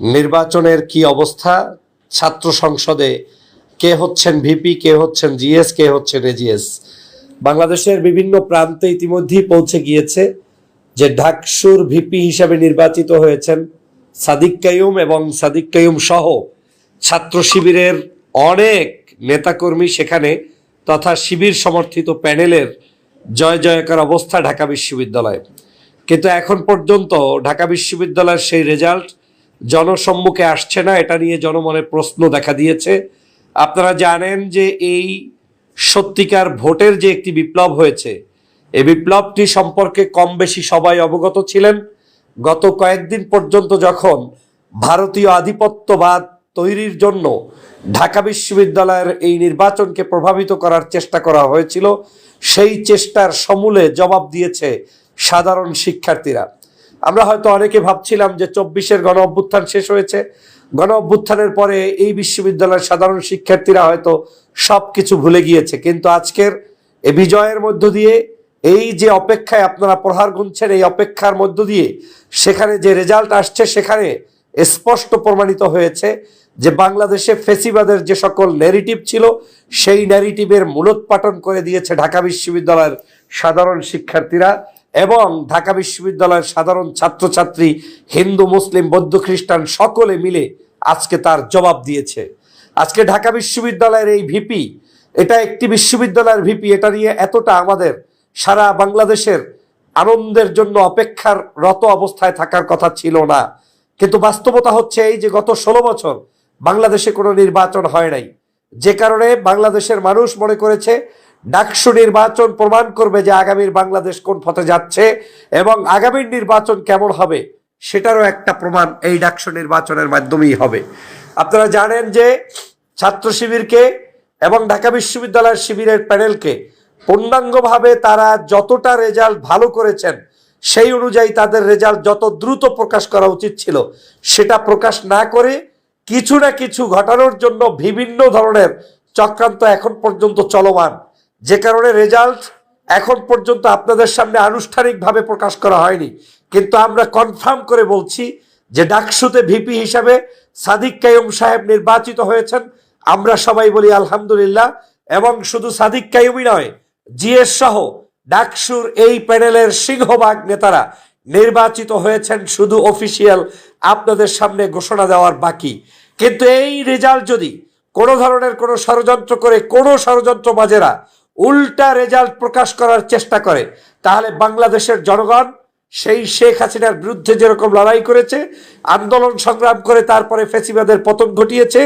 নির্বাচনের কি অবস্থা? ছাত্র সংসদে কে হচ্ছেন ভিপি, কে হচ্ছেন জিএস, কে হচ্ছেন এজিএস? বাংলাদেশের বিভিন্ন প্রান্তে ইতিমধ্যেই পৌঁছে গিয়েছে যে ঢাকসুর ভিপি হিসাবে নির্বাচিত হয়েছেন সাদিক কাইয়ুম এবং সাদিক কাইয়ুম সহ ছাত্র শিবিরের অনেক নেতাকর্মী সেখানে তথা শিবির সমর্থিত প্যানেলের জয় জয়কার অবস্থা ঢাকা বিশ্ববিদ্যালয়ে কিন্তু এখন পর্যন্ত ঢাকা বিশ্ববিদ্যালয়ের সেই রেজাল্ট জনসম্মুখে আসছে না, এটা নিয়ে জনমনে প্রশ্ন দেখা দিয়েছে। আপনারা জানেন যে এই সত্যিকার ভোটের যে একটি বিপ্লব হয়েছে, এই বিপ্লবটি সম্পর্কে কম বেশি সবাই অবগত ছিলেন। গত কয়েকদিন পর্যন্ত যখন ভারতীয় আধিপত্যবাদ তৈরির জন্য ঢাকা বিশ্ববিদ্যালয়ের এই নির্বাচনকে প্রভাবিত করার চেষ্টা করা হয়েছিল, সেই চেষ্টার সমূলে জবাব দিয়েছে সাধারণ শিক্ষার্থীরা। আমরা হয়তো অনেকে ভাবছিলাম যে চব্বিশের গণ অভ্যুত্থান শেষ হয়েছে। গণ অভ্যুত্থানের পরে এই বিশ্ববিদ্যালয়ের সাধারণ শিক্ষার্থীরা হয়তো সব কিছু ভুলে গিয়েছে। কিন্তু আজকের এ বিজয়ের মধ্য দিয়ে, এই যে অপেক্ষায় আপনারা প্রহার গুনছেন, এই অপেক্ষার মধ্য দিয়ে সেখানে যে রেজাল্ট আসছে সেখানে স্পষ্ট প্রমাণিত হয়েছে যে বাংলাদেশে ফেসিবাদের যে সকল ন্যারেটিভ ছিল, সেই ন্যারেটিভের মূলোৎপাটন করে দিয়েছে ঢাকা বিশ্ববিদ্যালয়ের সাধারণ শিক্ষার্থীরা। এবং ঢাকা বিশ্ববিদ্যালয়ের সাধারণ ছাত্রছাত্রী, হিন্দু, মুসলিম, বৌদ্ধ, খ্রিস্টান সকলে মিলে আজকে তার জবাব দিয়েছে। আজকে ঢাকা বিশ্ববিদ্যালয়ের এই ভিপি, এটা একটি বিশ্ববিদ্যালয়ের ভিপি, এটা নিয়ে এতটা আমাদের সারা বাংলাদেশের আনন্দের জন্য অপেক্ষার রত অবস্থায় থাকার কথা ছিল না। কিন্তু বাস্তবতা হচ্ছে এই যে গত ষোলো বছর বাংলাদেশে কোনো নির্বাচন হয় নাই। যে কারণে বাংলাদেশের মানুষ মনে করেছে ডাকসু নির্বাচন প্রমাণ করবে যে আগামীর বাংলাদেশ কোন পথে যাচ্ছে এবং আগামীর নির্বাচন কেমন হবে, সেটারও একটা প্রমাণ এই ডাকসু নির্বাচনের মাধ্যমেই হবে। আপনারা জানেন যে ছাত্র শিবিরকে এবং ঢাকা বিশ্ববিদ্যালয়ের শিবিরের প্যানেলকে পূর্ণাঙ্গভাবে তারা যতটা রেজাল্ট ভালো করেছেন, সেই অনুযায়ী তাদের রেজাল্ট যত দ্রুত প্রকাশ করা উচিত ছিল, সেটা প্রকাশ না করে কিছু না কিছু ঘটানোর জন্য বিভিন্ন ধরনের চক্রান্ত এখন পর্যন্ত চলমান। যে কারণে রেজাল্ট এখন পর্যন্ত আপনাদের সামনে আনুষ্ঠানিকভাবে প্রকাশ করা হয়নি। কিন্তু আমরা কনফার্ম করে বলছি যে ডাকসুতে ভিপি হিসাবে সাদিক কাইম সাহেব নির্বাচিত হয়েছেন। আমরা সবাই বলি আলহামদুলিল্লাহ। এবং শুধু সাদিক কাইমই নয়, জিএস সহ ডাকসুর এই প্যানেলের সিংহভাগ নেতারা নির্বাচিত হয়েছেন শুধু অফিসিয়াল আপনাদের সামনে ঘোষণা দেওয়ার বাকি। কিন্তু এই রেজাল্ট যদি কোনো ধরনের কোনো ষড়যন্ত্র করে কোনো ষড়যন্ত্রবাজেরা উল্টা রেজাল্ট প্রকাশ করার চেষ্টা করে। তাহলে বাংলাদেশের জনগণ সেই শেখ হাসিনার বিরুদ্ধে যেরকম লড়াই করেছে, আন্দোলন সংগ্রাম করে তারপরে ফেসিবাদের পতন ঘটিয়েছে,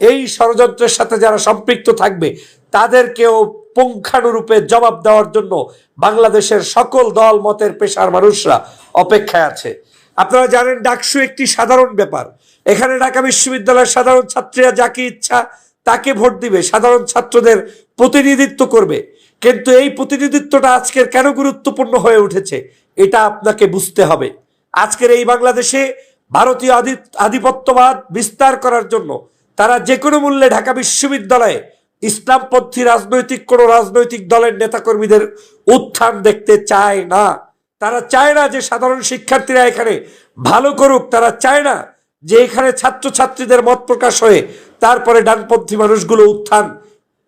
এই ষড়যন্ত্রের সাথে যারা সম্পৃক্ত থাকবে, তাদেরকেও পুঙ্খানুরূপে জবাব দেওয়ার জন্য বাংলাদেশের সকল দল, মতের পেশার মানুষরা অপেক্ষায় আছে। আপনারা জানেন ডাকসু একটি সাধারণ ব্যাপার। এখানে ঢাকা বিশ্ববিদ্যালয়ের সাধারণ ছাত্রীরা যাকে ইচ্ছা তাকে ভোট দিবে। সাধারণ ছাত্রদের প্রতিনিধিত্ব করবে। কিন্তু এই প্রতিনিধিত্বটা আজকের কেন গুরুত্বপূর্ণ হয়ে উঠেছে, এটা আপনাকে বুঝতে হবে। আজকের এই বাংলাদেশে ভারতীয় আধি, আধিপত্যবাদ বিস্তার করার জন্য তারা যে কোনো মূল্যে ঢাকা বিশ্ববিদ্যালয়ে ইসলামপন্থী রাজনৈতিক, কোনো রাজনৈতিক দলের নেতাকর্মীদের উত্থান দেখতে চায় না। তারা চায় না যে সাধারণ শিক্ষার্থীরা এখানে ভালো করুক, তারা চায় না যে এখানে ছাত্রছাত্রীদের মত প্রকাশ হয়ে তারপরে ডানপন্থী মানুষগুলো উত্থান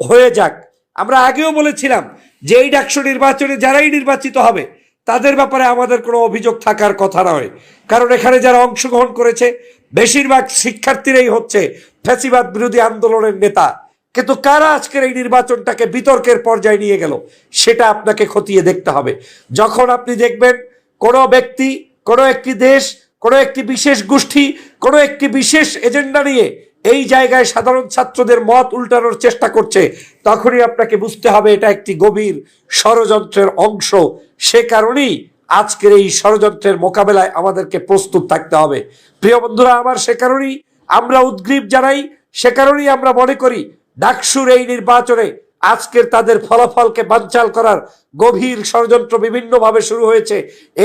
হয়ে যাক। আমরা আগেও বলেছিলাম যে এই ডাকসু নির্বাচনে যারাই নির্বাচিত হবে, তাদের ব্যাপারে আমাদের কোনো অভিযোগ থাকার কথা নয়। কারণ এখানে যারা অংশগ্রহণ করেছে, বেশিরভাগ শিক্ষার্থীরাই হচ্ছে ফ্যাসিবাদ বিরোধী আন্দোলনের নেতা। কিন্তু কারা আজকের এই নির্বাচনটাকে বিতর্কের পর্যায়ে নিয়ে গেল, সেটা আপনাকে খতিয়ে দেখতে হবে। যখন আপনি দেখবেন কোনো ব্যক্তি, কোনো একটি দেশ, কোনো একটি বিশেষ গোষ্ঠী, কোনো একটি বিশেষ এজেন্ডা নিয়ে এই জায়গায় সাধারণ ছাত্রদের মত উল্টানোর চেষ্টা করছে, তখনই আপনাকে বুঝতে হবে এটা একটি গভীর ষড়যন্ত্রের অংশ। সে কারণেই আজকের এই ষড়যন্ত্রের মোকাবেলায় আমাদেরকে প্রস্তুত থাকতে হবে। প্রিয় বন্ধুরা, আমার সে কারণেই আমরা উদ্গ্রীব জানাই, সে কারণেই আমরা মনে করি ডাকসুর এই নির্বাচনে আজকের তাদের ফলাফলকে বানচাল করার গভীর ষড়যন্ত্র বিভিন্নভাবে শুরু হয়েছে।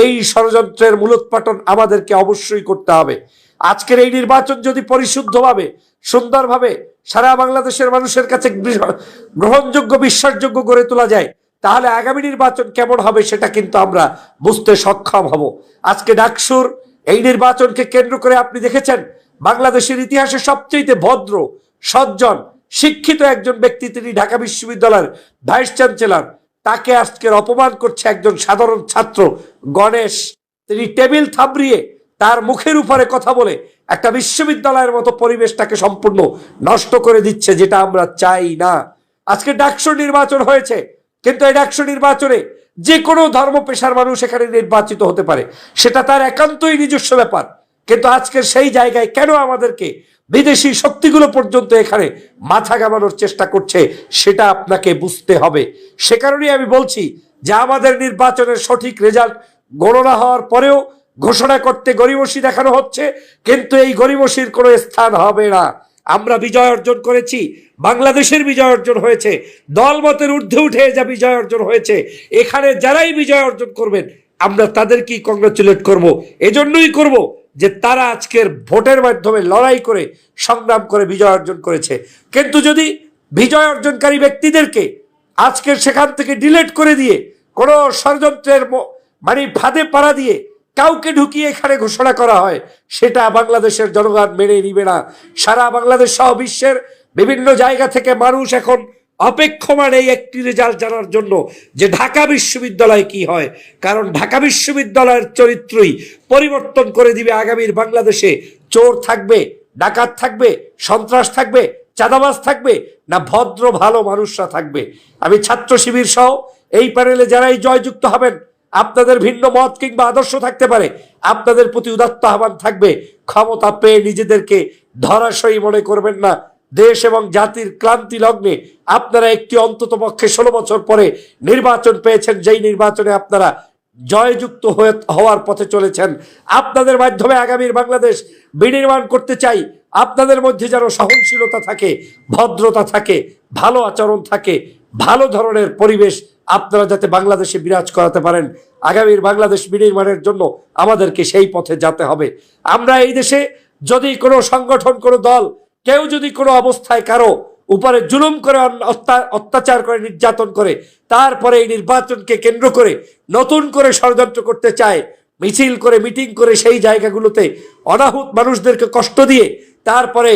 এই ষড়যন্ত্রের মূলোৎপাটন আমাদেরকে অবশ্যই করতে হবে। আজকের এই নির্বাচন যদি পরিশুদ্ধভাবে, সুন্দরভাবে সারা বাংলাদেশের মানুষের কাছে গ্রহণযোগ্য, বিশ্বাসযোগ্য গড়ে তোলা যায়, তাহলে আগামী নির্বাচন কেমন হবে সেটা কিন্তু আমরা বুঝতে সক্ষম হব। আজকে ডাকসুর এই নির্বাচনকে কেন্দ্র করে আপনি দেখেছেন, বাংলাদেশের ইতিহাসে সবচেয়ে ভদ্র, সজ্জন, শিক্ষিত একজন ব্যক্তি তিনি ঢাকা বিশ্ববিদ্যালয়ের ভাইস চ্যান্সেলর। তাকে আজকের অপমান করছে একজন সাধারণ ছাত্র, গণেশ। তিনি টেবিল থাবড়িয়ে তার মুখের উপরে কথা বলে একটা বিশ্ববিদ্যালয়ের মতো পরিবেশটাকে সম্পূর্ণ নষ্ট করে দিচ্ছে যেটা আমরা চাই না। আজকে ডাকসু নির্বাচন হয়েছে, কিন্তু এই ডাকসু নির্বাচনে যে কোনো ধর্ম পেশার মানুষ এখানে নির্বাচিত হতে পারে। সেটা তার একান্তই নিজস্ব ব্যাপার। কিন্তু আজকের সেই জায়গায় কেন আমাদেরকে বিদেশি শক্তিগুলো পর্যন্ত এখানে মাথা গামানোর চেষ্টা করছে, সেটা আপনাকে বুঝতে হবে। সে কারণেই আমি বলছি যে আমাদের নির্বাচনের সঠিক রেজাল্ট গণনা হওয়ার পরেও ঘোষণা করতে গরিবসী দেখানো হচ্ছে, কিন্তু এই গরিবসীর কোনো স্থান হবে না। আমরা বিজয় অর্জন করেছি, বাংলাদেশের বিজয় অর্জন হয়েছে, দলমতের ঊর্ধ্বে উঠে যা বিজয় অর্জন হয়েছে, এখানে যারাই বিজয় অর্জন করবেন, আমরা তাদেরকেই কংগ্রাচুলেট করব। এজন্যই করব যে তারা আজকের ভোটের মাধ্যমে লড়াই করে, সংগ্রাম করে বিজয় অর্জন করেছে। কিন্তু যদি বিজয় অর্জনকারী ব্যক্তিদেরকে আজকের সেখান থেকে ডিলেট করে দিয়ে কোনো ষড়যন্ত্রের মানে ফাঁদে পাড়া দিয়ে কাউকে ঢুকিয়ে এখানে ঘোষণা করা হয়, সেটা বাংলাদেশের জনগণ মেনে নিবে না। সারা বাংলাদেশ সহ বিশ্বের বিভিন্ন জায়গা থেকে মানুষ এখন অপেক্ষমান এই একটি রেজাল্ট জানার জন্য যে ঢাকা বিশ্ববিদ্যালয় কি হয়। কারণ ঢাকা বিশ্ববিদ্যালয়ের চরিত্রই পরিবর্তন করে দিবে আগামীর বাংলাদেশে। চোর থাকবে, ডাকাত থাকবে, সন্ত্রাস থাকবে, চাঁদাবাজ থাকবে, না ভদ্র ভালো মানুষরা থাকবে। আমি ছাত্র শিবির সহ এই প্যানেলে যারাই জয়যুক্ত হবেন আপনাদের ভিন্ন মত কিংবা আদর্শ থাকতে পারে। আপনাদের প্রতি উদাত্ত আহ্বান থাকবে। ক্ষমতা পেয়ে নিজেদেরকে ধরাশয়ী মনে করবেন না। দেশ এবং জাতির ক্লান্তি লগ্নে আপনারা একটি অন্তত পক্ষে ষোলো বছর পরে নির্বাচন পেয়েছেন, যেই নির্বাচনে আপনারা জয়যুক্ত হয়ে হওয়ার পথে চলেছেন। আপনাদের মাধ্যমে আগামীর বাংলাদেশ বিনির্মাণ করতে চাই। আপনাদের মধ্যে যেন সহনশীলতা থাকে, ভদ্রতা থাকে, ভালো আচরণ থাকে, ভালো ধরনের পরিবেশ আপনারা যাতে বাংলাদেশে বিরাজ করাতে পারেন, আগামীর বাংলাদেশ বিনির্মাণের জন্য আমাদেরকে সেই পথে যেতে হবে। আমরা এই দেশে যদি কোনো সংগঠন, কোনো দল, কেউ যদি কোনো অবস্থায় কারও উপরে জুলুম করে, অত্যাচার করে, নির্যাতন করে, তারপরে এই নির্বাচনকে কেন্দ্র করে নতুন করে ষড়যন্ত্র করতে চায়, মিছিল করে, মিটিং করে সেই জায়গাগুলোতে অনাহুত মানুষদেরকে কষ্ট দিয়ে তারপরে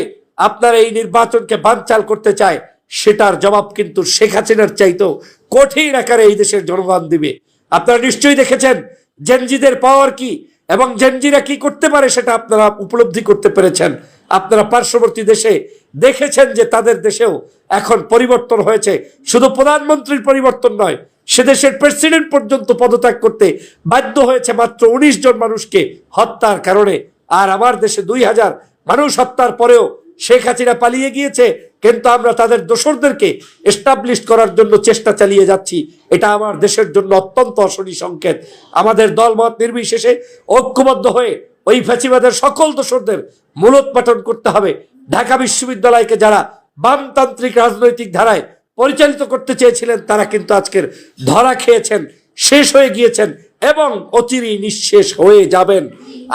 আপনারা এই নির্বাচনকে বানচাল করতে চায় সেটার জবাব কিন্তু শেখ হাসিনার চাইতেও কঠিন আকারে এই দেশের জনগণ দিবে। আপনারা নিশ্চয়ই দেখেছেন, জেনজিদের পাওয়ার কি এবং জেনজিরা কি করতে পারে সেটা আপনারা উপলব্ধি করতে পেরেছেন। আপনারা পার্শ্ববর্তী দেশে দেখেছেন যে তাদের দেশেও এখন পরিবর্তন হয়েছে। শুধু প্রধানমন্ত্রীর পরিবর্তন নয়, সে দেশের প্রেসিডেন্ট পর্যন্ত পদত্যাগ করতে বাধ্য হয়েছে মাত্র উনিশ জন মানুষকে হত্যার কারণে। আর আমার দেশে দুই হাজার মানুষ হত্যার পরেও শেখ হাসিনা পালিয়ে গিয়েছে, কিন্তু আমরা তাদের দোসরদেরকে এস্টাবলিশ করার জন্য চেষ্টা চালিয়ে যাচ্ছি। এটা আমার দেশের জন্য অত্যন্ত অশনি সংকেত। আমাদের দলমত নির্বিশেষে ঐক্যবদ্ধ হয়ে ওই ফ্যাসিবাদের সকল দোসরদের মূলোৎপাটন করতে হবে। ঢাকা বিশ্ববিদ্যালয়কে যারা বামতান্ত্রিক রাজনৈতিক ধারায় পরিচালিত করতে চেয়েছিলেন, তারা কিন্তু আজকের ধরা খেয়েছেন, শেষ হয়ে গিয়েছেন এবং অচিরেই নিঃশেষ হয়ে যাবেন।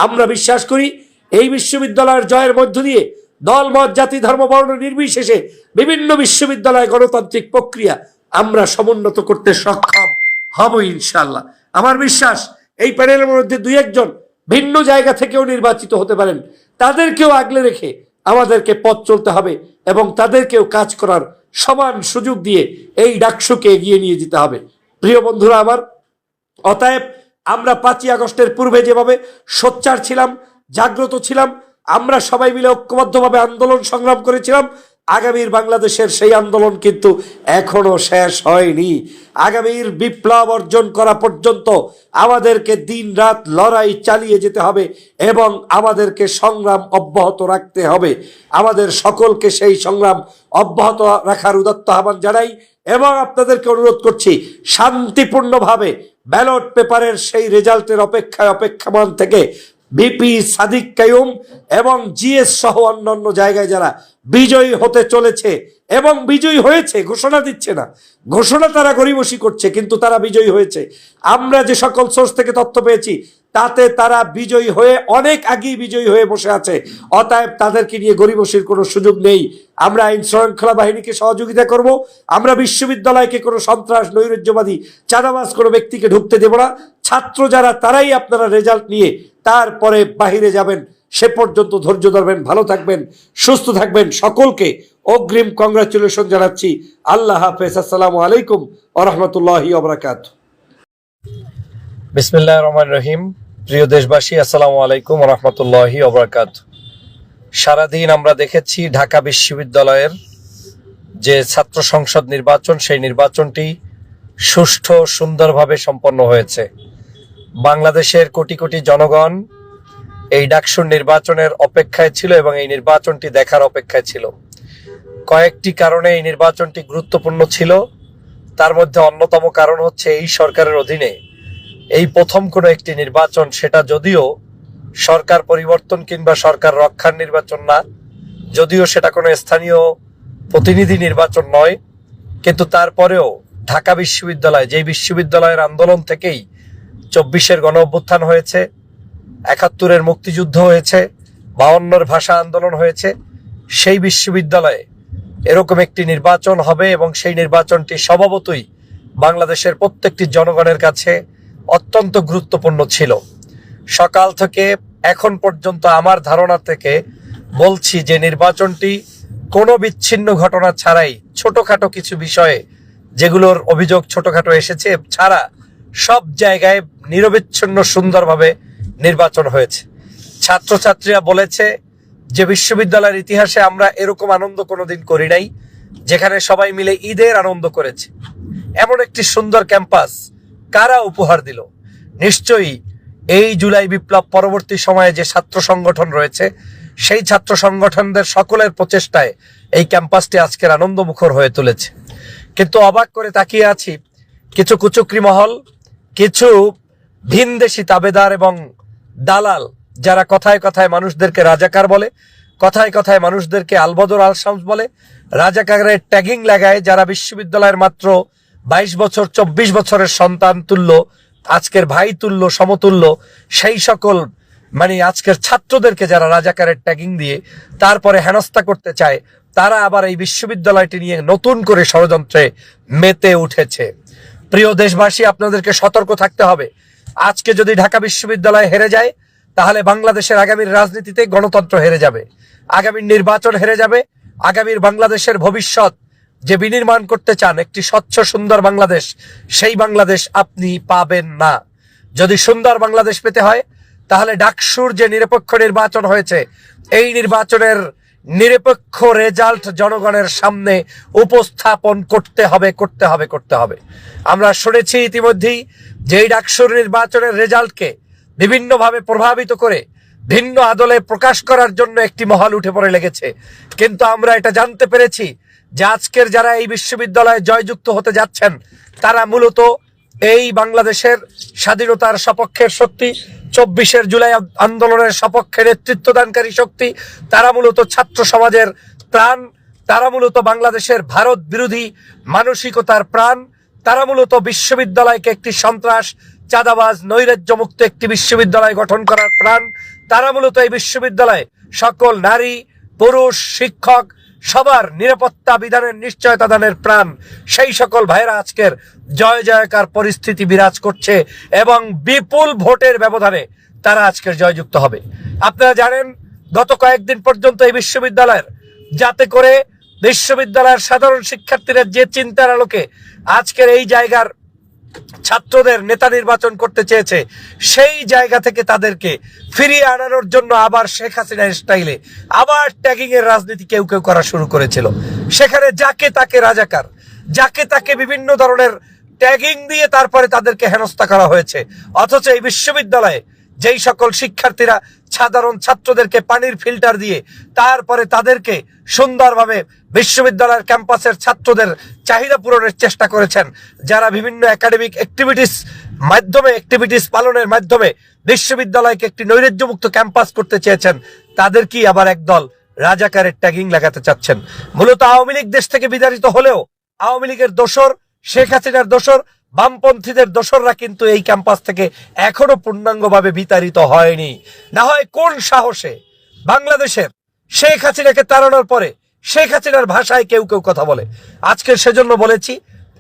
আমরা বিশ্বাস করি, এই বিশ্ববিদ্যালয়ের জয়ের মধ্য দিয়ে দল মত জাতি, ধর্ম, বর্ণ নির্বিশেষে বিভিন্ন বিশ্ববিদ্যালয় গণতান্ত্রিক প্রক্রিয়া আমরা সমুন্নত করতে সক্ষম হব ইনশাল্লাহ আমার বিশ্বাস, এই প্যানেলের মধ্যে দুই একজন ভিন্ন জায়গা থেকেও নির্বাচিত হতে পারেন। তাদেরকেও আগলে রেখে আমাদেরকে পথ চলতে হবে এবং তাদেরকেও কাজ করার সমান সুযোগ দিয়ে এই ডাকসুকে এগিয়ে নিয়ে যেতে হবে। প্রিয় বন্ধুরা আমার, অতএব আমরা পাঁচই আগস্টের পূর্বে যেভাবে সোচ্চার ছিলাম, জাগ্রত ছিলাম আমরা সবাই মিলে ঐক্যবদ্ধভাবে আন্দোলন সংগ্রাম করেছিলাম। আগামীর বাংলাদেশের সেই আন্দোলন কিন্তু এখনও শেষ হয়নি। আগামীর বিপ্লব অর্জন করা পর্যন্ত আমাদেরকে দিন রাত লড়াই চালিয়ে যেতে হবে এবং আমাদেরকে সংগ্রাম অব্যাহত রাখতে হবে। আমাদের সকলকে সেই সংগ্রাম অব্যাহত রাখার উদত্ত আহ্বান জানাই এবং আপনাদেরকে অনুরোধ করছি, শান্তিপূর্ণভাবে ব্যালট পেপারের সেই রেজাল্টের অপেক্ষায় অপেক্ষমান থেকে বিপি সাদিক কায়ুম এবং জিএস সহ অন্যান্য জায়গায় যারা বিজয়ী হতে চলেছে এবং বিজয়ী হয়েছে, ঘোষণা দিচ্ছে না। ঘোষণা তারা গরিবসী করছে, কিন্তু তারা বিজয়ী হয়েছে। আমরা যে সকল সোর্স থেকে তথ্য পেয়েছি তাতে তারা বিজয়ী হয়ে অনেক আগেই বিজয়ী হয়ে বসে আছে। অতএব তাদেরকে নিয়ে গরিবসীর কোনো সুযোগ নেই। আমরা আইন শৃঙ্খলা বাহিনীকে সহযোগিতা করব। আমরা বিশ্ববিদ্যালয়কে কোনো সন্ত্রাস, নৈরাজ্যবাদী, চাঁদাবাজ কোনো ব্যক্তিকে ঢুকতে দেব না। ছাত্র যারা, তারাই আপনারা রেজাল্ট নিয়ে তারপরে বাহিরে যাবেন। সে পর্যন্ত ধৈর্য ধরবেন, ভালো থাকবেন, সুস্থ থাকবেন। সকলকে অগ্রিম কংগ্রাচুলেশন জানাচ্ছি। আল্লাহ হাফেজ। আসসালামু আলাইকুম আরহামতুল্লাহি অবরাকাত বিসমিল্লাহ রহমান রহিম। প্রিয় দেশবাসী, আসসালামু আলাইকুম রহমতুল্লাহি অবরাকাত সারাদিন আমরা দেখেছি ঢাকা বিশ্ববিদ্যালয়ের যে ছাত্র সংসদ নির্বাচন, সেই নির্বাচনটি সুষ্ঠু, সুন্দরভাবে সম্পন্ন হয়েছে। বাংলাদেশের কোটি কোটি জনগণ এই ডাকসুর নির্বাচনের অপেক্ষায় ছিল এবং এই নির্বাচনটি দেখার অপেক্ষায় ছিল। কয়েকটি কারণে এই নির্বাচনটি গুরুত্বপূর্ণ ছিল। তার মধ্যে অন্যতম কারণ হচ্ছে এই সরকারের অধীনে এই প্রথম কোনো একটি নির্বাচন, সেটা যদিও সরকার পরিবর্তন কিংবা সরকার রক্ষার নির্বাচন না, যদিও সেটা কোনো স্থানীয় প্রতিনিধি নির্বাচন নয়, কিন্তু তারপরেও ঢাকা বিশ্ববিদ্যালয়, যেই বিশ্ববিদ্যালয়ের আন্দোলন থেকেই চব্বিশের গণ অভ্যুত্থান হয়েছে, একাত্তরের মুক্তিযুদ্ধ হয়েছে, বাউন্নর ভাষা আন্দোলন হয়েছে, সেই বিশ্ববিদ্যালয়ে এরকম একটি নির্বাচন হবে এবং সেই নির্বাচনটি স্বভাবতই বাংলাদেশের প্রত্যেকটি জনগণের কাছে অত্যন্ত গুরুত্বপূর্ণ ছিল। সকাল থেকে এখন পর্যন্ত আমার ধারণা থেকে বলছি যে নির্বাচনটি কোনো বিচ্ছিন্ন ঘটনা ছাড়াই ছোটখাটো কিছু বিষয়ে যেগুলোর অভিযোগ ছোটখাটো এসেছে, ছাড়া সব জায়গায় নিরবিচ্ছিন্ন সুন্দরভাবে নির্বাচন হয়েছে। ছাত্রছাত্রীরা বলেছে যে বিশ্ববিদ্যালয়ের ইতিহাসে আমরা এরকম আনন্দ কোনোদিন করি নাই, যেখানে সবাই মিলে ঈদের আনন্দ করেছে। এমন একটি সুন্দর ক্যাম্পাস কারা উপহার দিল? নিশ্চয়ই এই জুলাই বিপ্লব পরবর্তী সময়ে যে ছাত্র সংগঠন রয়েছে, সেই ছাত্র সংগঠনদের সকলের প্রচেষ্টায় এই ক্যাম্পাসটি আজকের আনন্দমুখর হয়ে তুলেছে। কিন্তু অবাক করে তাকিয়ে আছি, কিছু কুচুকরি মহল, কিছু ভিনদেশি তাবেদার এবং দালাল, যারা কথায় কথায় মানুষদেরকে রাজাকার বলে, কথায় কথায় মানুষদেরকে আলবদর আলশামস বলে, রাজাকারের ট্যাগিং লাগায় যারা বিশ্ববিদ্যালয়ের মাত্র বাইশ বছর, চব্বিশ বছরের সন্তান তুল্য, আজকের ভাই তুল্য, সমতুল্য, সেই সকল মানে আজকের ছাত্রদেরকে যারা রাজাকারের ট্যাগিং দিয়ে তারপরে হেনস্থা করতে চায়, তারা আবার এই বিশ্ববিদ্যালয়টি নিয়ে নতুন করে ষড়যন্ত্রে মেতে উঠেছে। প্রিয় দেশবাসী, আপনাদেরকে সতর্ক থাকতে হবে। আজকে যদি ঢাকা বিশ্ববিদ্যালয় হেরে যায়, তাহলে বাংলাদেশের আগামীর রাজনীতিতে গণতন্ত্র হেরে যাবে। আগামীর নির্বাচন হেরে যাবে। আগামীর বাংলাদেশের ভবিষ্যৎ যে বিনির্মাণ করতে চান একটি স্বচ্ছ সুন্দর বাংলাদেশ, সেই বাংলাদেশ আপনি পাবেন না। যদি সুন্দর বাংলাদেশ পেতে হয়, তাহলে ডাকসুর যে নিরপেক্ষ নির্বাচন হয়েছে, এই নির্বাচনের নিরপেক্ষ রেজাল্ট জনগণের সামনে উপস্থাপন করতে হবে করতে হবে করতে হবে। আমরা শুনেছি ইতিমধ্যেই যে এই ডাকসুর নির্বাচনের রেজাল্টকে বিভিন্নভাবে প্রভাবিত করে ভিন্ন আদলে প্রকাশ করার জন্য একটি মহল উঠে পড়ে লেগেছে। কিন্তু আমরা এটা জানতে পেরেছি যে আজকের যারা এই বিশ্ববিদ্যালয়ে জয়যুক্ত হতে যাচ্ছেন, তারা মূলত এই বাংলাদেশের স্বাধীনতার সপক্ষের শক্তি, চব্বিশের জুলাই আন্দোলনের সপক্ষে নেতৃত্বদানকারী শক্তি, তারা মূলত ছাত্র সমাজের প্রাণ, তারা মূলত বাংলাদেশের ভারত বিরোধী মানসিকতার প্রাণ, তারা মূলত বিশ্ববিদ্যালয়কে একটি সন্ত্রাস, চাঁদাবাজ নৈরাজ্য মুক্ত একটি বিশ্ববিদ্যালয় গঠন করার প্রাণ, তারা মূলত এই বিশ্ববিদ্যালয়ে সকল নারী, পুরুষ, শিক্ষক সবার নিরাপত্তা বিধানের নিশ্চয়তা দানের প্রাণ। সেই সকল ভাইরা আজকের জয় জয়কার পরিস্থিতি বিরাজ করছে এবং বিপুল ভোটের ব্যবধানে তারা আজকের জয়যুক্ত হবে। আপনারা জানেন, গত কয়েকদিন পর্যন্ত এই বিশ্ববিদ্যালয়ের, যাতে করে বিশ্ববিদ্যালয়ের সাধারণ শিক্ষার্থীরা যে চিন্তার আলোকে আজকের এই জায়গার ছাত্রদের নেতা নির্বাচন করতে চেয়েছে, সেই জায়গা থেকে তাদেরকে ফিরিয়ে আনানোর জন্য আবার শেখ হাসিনা স্টাইলে আবার ট্যাগিং এর রাজনীতি কেউ কেউ করা শুরু করেছিল। সেখানে যাকে তাকে রাজাকার, যাকে তাকে বিভিন্ন ধরনের ট্যাগিং দিয়ে তারপরে তাদেরকে হেনস্থা করা হয়েছে। অথচ এই বিশ্ববিদ্যালয়ে যেই সকল শিক্ষার্থীরা সাধারণ ছাত্রদেরকে পানির ফিল্টার দিয়ে তারপরে তাদেরকে সুন্দরভাবে বিশ্ববিদ্যালয়ের ক্যাম্পাসের ছাত্রদের চাহিদা পূরণের চেষ্টা করেছেন, যারা বিভিন্ন একাডেমিক অ্যাক্টিভিটিস মাধ্যমে অ্যাক্টিভিটিস পালনের মাধ্যমে বিশ্ববিদ্যালয়কে একটি নৈরাজ্যমুক্ত ক্যাম্পাস করতে চেয়েছেন, তাদের কি আবার একদল রাজাকারের ট্যাগিং লাগাতে চাচ্ছেন? মূলত আওয়ামী লীগ দেশ থেকে বিতাড়িত হলেও আওয়ামী লীগের দোসর, শেখ হাসিনার দোসর বামপন্থীদের দোসররা কিন্তু এই ক্যাম্পাস থেকে এখনও পূর্ণাঙ্গভাবে বিতাড়িত হয়নি। না হয় কোন সাহসে বাংলাদেশের শেখ হাসিনাকে তাড়ানোর পরে শেখ হাসিনার ভাষায় কেউ কেউ কথা বলে। আজকে সেজন্য বলেছি,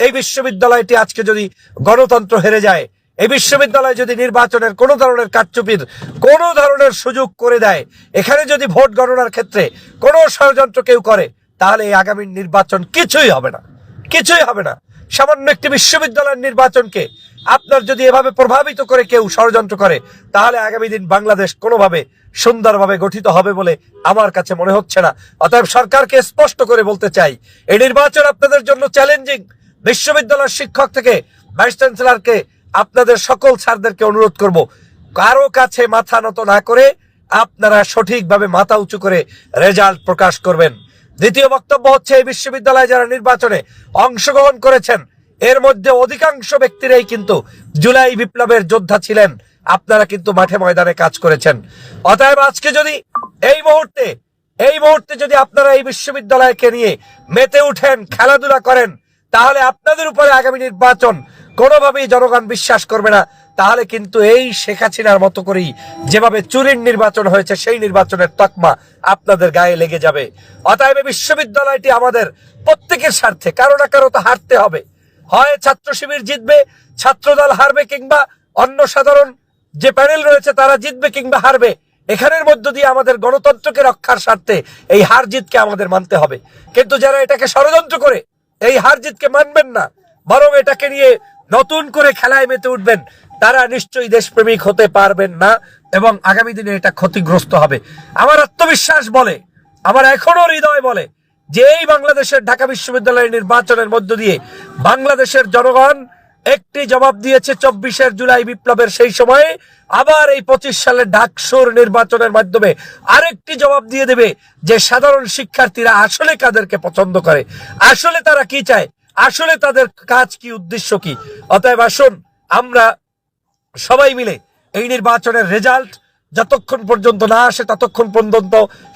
এই বিশ্ববিদ্যালয়টি আজকে যদি গণতন্ত্র হেরে যায়, এই বিশ্ববিদ্যালয় যদি নির্বাচনের কোনো ধরনের কারচুপির কোনো ধরনের সুযোগ করে দেয়, এখানে যদি ভোট গণনার ক্ষেত্রে কোনো ষড়যন্ত্র কেউ করে, তাহলে এই আগামী নির্বাচন কিছুই হবে না। কিছুই হবে না। সামান্য একটি বিশ্ববিদ্যালয়ের নির্বাচনকে আপনার যদি এভাবে প্রভাবিত করে কেউ ষড়যন্ত্র করে, তাহলে আগামী দিন বাংলাদেশ কোনোভাবে সুন্দরভাবে গঠিত হবে বলে আমার কাছে মনে হচ্ছে না। অতএব সরকারকে স্পষ্ট করে বলতে চাই, এই নির্বাচন আপনাদের জন্য চ্যালেঞ্জিং। বিশ্ববিদ্যালয়ের শিক্ষক থেকে ভাইস চ্যান্সেলারকে, আপনাদের সকল স্যারদেরকে অনুরোধ করব, কারও কাছে মাথা নত না করে আপনারা সঠিকভাবে মাথা উঁচু করে রেজাল্ট প্রকাশ করবেন। দ্বিতীয় বক্তব্য হচ্ছে এই বিশ্ববিদ্যালয়ে যারা নির্বাচনে অংশগ্রহণ করেছেন, এর মধ্যে অধিকাংশ ব্যক্তিরাই কিন্তু জুলাই বিপ্লবের যোদ্ধা ছিলেন। আপনারা কিন্তু মাঠে ময়দানে কাজ করেছেন। অতএব আজকে যদি এই মুহূর্তে এই মুহূর্তে যদি আপনারা এই বিশ্ববিদ্যালয়কে নিয়ে মেতে উঠেন, খেলাধুলা করেন, তাহলে আপনাদের উপরে আগামী নির্বাচন কোনোভাবেই জনগণ বিশ্বাস করবে না। তাহলে কিন্তু এই শেখ হাসিনার মতো করেই যেভাবে চুরির নির্বাচন হয়েছে, সেই নির্বাচনের তকমা আপনাদের গায়ে লেগে যাবে। অতএব বিশ্ববিদ্যালয়টি আমাদের প্রত্যেকের স্বার্থে, কারও না কারও তো হারতে হবে। হয় ছাত্র শিবির জিতবে, ছাত্রদল হারবে কিংবা অন্য সাধারণ যে প্যানেল রয়েছে তারা জিতবে কিংবা হারবে, এখানের মধ্য দিয়ে আমাদের গণতন্ত্রকে রক্ষার স্বার্থে এই হার জিতকে আমাদের মানতে হবে। কিন্তু যারা এটাকে ষড়যন্ত্র করে, এই হার জিতকে মানবেন না, বরং এটাকে নিয়ে নতুন করে খেলায় মেতে উঠবেন, তারা নিশ্চয়ই দেশপ্রেমিক হতে পারবেন না এবং আগামী দিনে এটা ক্ষতিগ্রস্ত হবে। আমার আত্মবিশ্বাস বলে, আমার এখনও হৃদয় বলে যে এই বাংলাদেশের ঢাকা বিশ্ববিদ্যালয়ের নির্বাচনের মধ্য দিয়ে বাংলাদেশের জনগণ একটি জবাব দিয়েছে চব্বিশের জুলাই বিপ্লবের সেই সময়ে, আবার এই পঁচিশ সালের ডাকসুর নির্বাচনের মাধ্যমে আরেকটি জবাব দিয়ে দেবে যে সাধারণ শিক্ষার্থীরা আসলে কাদেরকে পছন্দ করে, আসলে তারা কি চায় আসলে তাদের কাজ কি, উদ্দেশ্য কি? অতএব আসুন, আমরা সবাই মিলে এই নির্বাচনের রেজাল্ট যতক্ষণ পর্যন্ত না আসে, ততক্ষণ পর্যন্ত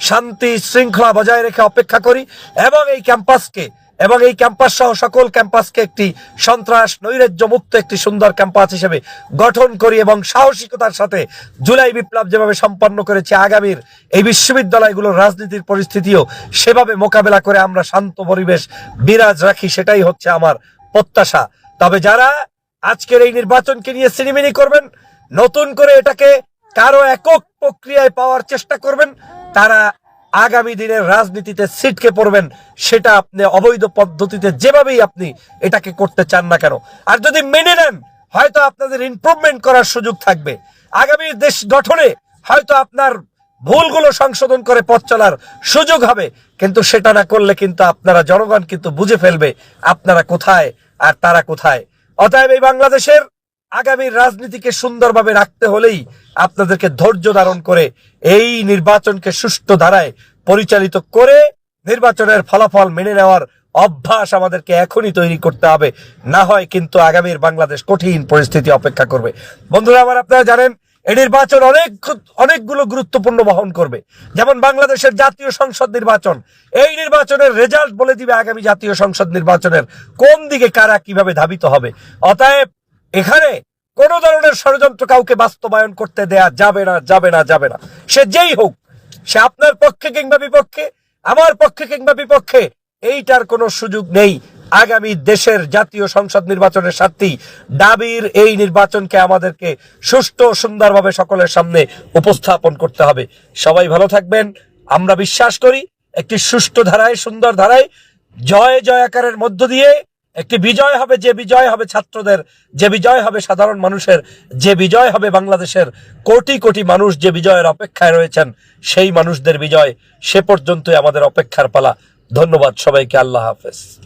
শান্তি শৃঙ্খলা বজায় রেখে অপেক্ষা করি এবং এই ক্যাম্পাসকে এবং এই ক্যাম্পাস সহ সকল ক্যাম্পাসকে একটি সন্ত্রাস নৈরাজ্য মুক্ত একটি সুন্দর ক্যাম্পাস হিসেবে গঠন করি এবং সাহসিকতার সাথে জুলাই বিপ্লব যেভাবে সম্পন্ন করেছে, আগামীর এই বিশ্ববিদ্যালয়গুলোর রাজনীতির পরিস্থিতিও সেভাবে মোকাবেলা করে আমরা শান্ত পরিবেশ বিরাজ রাখি, সেটাই হচ্ছে আমার প্রত্যাশা। তবে যারা আজকের এই নির্বাচনকে নিয়ে সিনেমিনি করবেন, নতুন করে এটাকে কারও একক প্রক্রিয়ায় পাওয়ার চেষ্টা করবেন, তারা আগামী দিনের রাজনীতিতে সিটকে পড়বেন, সেটা আপনি অবৈধ পদ্ধতিতে যেভাবেই আপনি এটাকে করতে চান না কেন। আর যদি মেনে নেন, হয়তো আপনাদের ইমপ্রুভমেন্ট করার সুযোগ থাকবে। আগামী দেশ গঠনে হয়তো আপনার ভুলগুলো সংশোধন করে পথ চলার সুযোগ হবে, কিন্তু সেটা না করলে কিন্তু আপনারা জনগণ কিন্তু বুঝে ফেলবে আপনারা কোথায় আর তারা কোথায়। অতএব এই বাংলাদেশের আগামী রাজনীতিকে সুন্দরভাবে রাখতে হলেই আপনাদেরকে ধৈর্য ধারণ করে এই নির্বাচনকে সুষ্ঠু ধারায় পরিচালিত করে নির্বাচনের ফলাফল মেনে নেওয়ার অভ্যাস আমাদেরকে এখনই তৈরি করতে হবে। না হয় কিন্তু আগামীর বাংলাদেশ কঠিন পরিস্থিতি অপেক্ষা করবে। বন্ধুরা আমার আপনারা জানেন এই নির্বাচন অনেক অনেকগুলো গুরুত্বপূর্ণ বহন করবে। যেমন বাংলাদেশের জাতীয় সংসদ নির্বাচন। এই নির্বাচনের রেজাল্ট বলে দিবে আগামী জাতীয় সংসদ নির্বাচনের কোন দিকে কারা কীভাবে ধাবিত হবে। অতএব এখানে কোন ধরনের ষড়যন্ত্র কাউকে বাস্তবায়ন করতে দেয়া যাবে না যাবে না যাবে না। সে যেই হোক, সে আপনার পক্ষে কিংবা বিপক্ষে, আমার পক্ষে কিংবা বিপক্ষে, এইটার কোনো সুযোগ নেই। আগামী দেশের জাতীয় সংসদ নির্বাচনের স্বার্থেই দাবির এই নির্বাচনকে আমাদেরকে সুষ্ঠু সুন্দরভাবে সকলের সামনে উপস্থাপন করতে হবে। সবাই ভালো থাকবেন। আমরা বিশ্বাস করি, একটি সুষ্ঠু ধারায়, সুন্দর ধারায়, জয় জয়াকারের মধ্য দিয়ে একটি বিজয় হবে, যে বিজয় হবে ছাত্রদের, যে বিজয় হবে সাধারণ মানুষের, যে বিজয় হবে বাংলাদেশের, কোটি কোটি মানুষ যে বিজয়ের অপেক্ষায় রয়েছেন, সেই মানুষদের বিজয় সে পর্যন্তই আমাদের অপেক্ষার পালা। ধন্যবাদ সবাইকে, আল্লাহ হাফেজ।